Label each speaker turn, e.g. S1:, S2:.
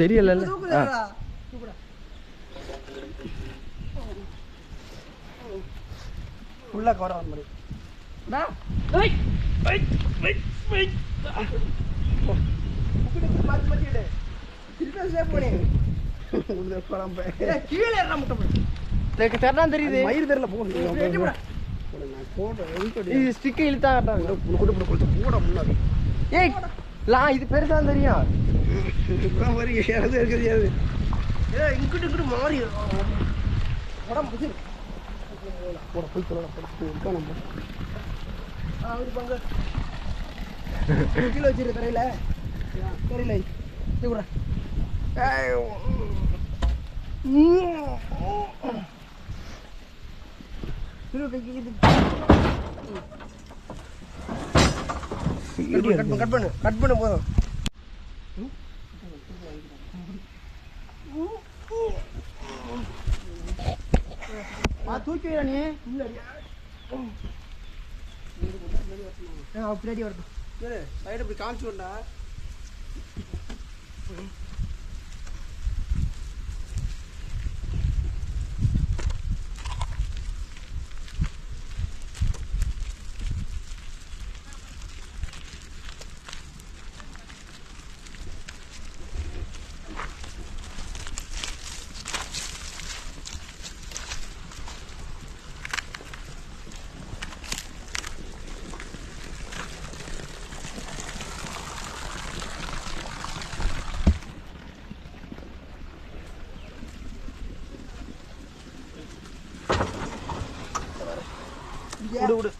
S1: தெரியல
S2: ஃபுல்லாக கவர் மாதிரி
S1: தெரியல தெரியுது.
S2: மயிர் தெரியல போடுறேன்
S1: இது ஸ்டிக் இழுத்தா
S2: கொடு கொடு கொடு போட முன்னாடி.
S1: ஏய் லா இது பெருசா தெரியும்.
S2: வரி யாராவது இருக்கிறது யாரு ஏ இங்கிட்டு இங்கிட்டு மாறி. உடம்பு போட போய் சொல்லலாம் போட நம்ம? இது பங்கு. கீழே வச்சிரு தரையில. தெரியல இது. கூட கட் பண்ணு. கட் பண்ணு போதும். தூக்கி வைடா நீ. பின்னாடி வரட்டும். சைடு இப்படி காமிச்சு விடா Bedoelde.